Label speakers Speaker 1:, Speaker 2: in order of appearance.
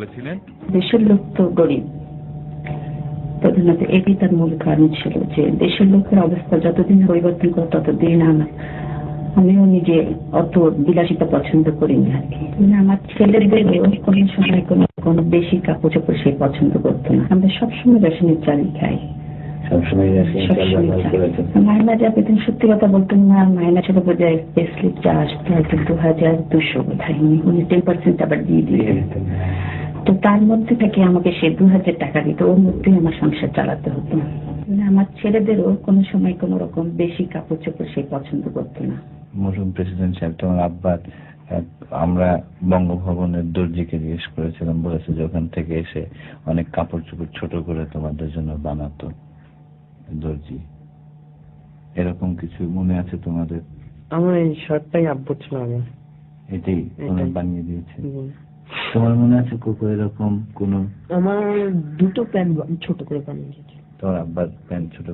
Speaker 1: বলেছিলেন?
Speaker 2: দেশের লোক তো গরিব। প্রধানত এটি তার মূল কারণ ছিল যে দেশের লোকের অবস্থা যতদিন পরিবর্তন করে ততদিন আমার আমিও নিজে অত বিলাসিতা পছন্দ করি না আর কি। মানে আমার ছেলেদেরও কোনো সময় কোনো কোনো বেশি কাপড় চোপড় সে পছন্দ করতো না। আমরা সবসময় রেশনের চালই খাই।
Speaker 3: সবসময় রেশন চাল। করেছেন
Speaker 2: মায়না যাবে তুমি সত্যি কথা বলতেন না ছিল আসতে হয়তো দু হাজার দুশো বোধ হয় উনি টেন পার্সেন্ট আবার দিয়ে
Speaker 3: দিয়ে দিতেন।
Speaker 2: তো তার মধ্যে থেকে আমাকে সে দু হাজার টাকা দিত। ওর মধ্যেই আমার সংসার চালাতে হতো। মানে আমার ছেলেদেরও কোনো সময় কোনো রকম বেশি কাপড় চোপড় সে পছন্দ করতো না।
Speaker 4: মরহুম প্রেসিডেন্ট সাহেব তোমার আব্বার আমরা বঙ্গভবনের দর্জিকে জিজ্ঞেস করেছিলাম বলেছে যে ওখান থেকে এসে অনেক কাপড় চোপড় ছোট করে তোমাদের জন্য বানাতো দর্জি। এরকম কিছু মনে আছে তোমাদের?
Speaker 5: আমার এই শার্টটাই আব্বু ছিল আগে।
Speaker 4: এটাই? বানিয়ে দিয়েছে। তোমার মনে আছে কোকো এরকম কোনো?
Speaker 5: আমার দুটো প্যান্ট ছোট করে প্যান্ট
Speaker 4: তোমার আব্বার প্যান্ট ছোট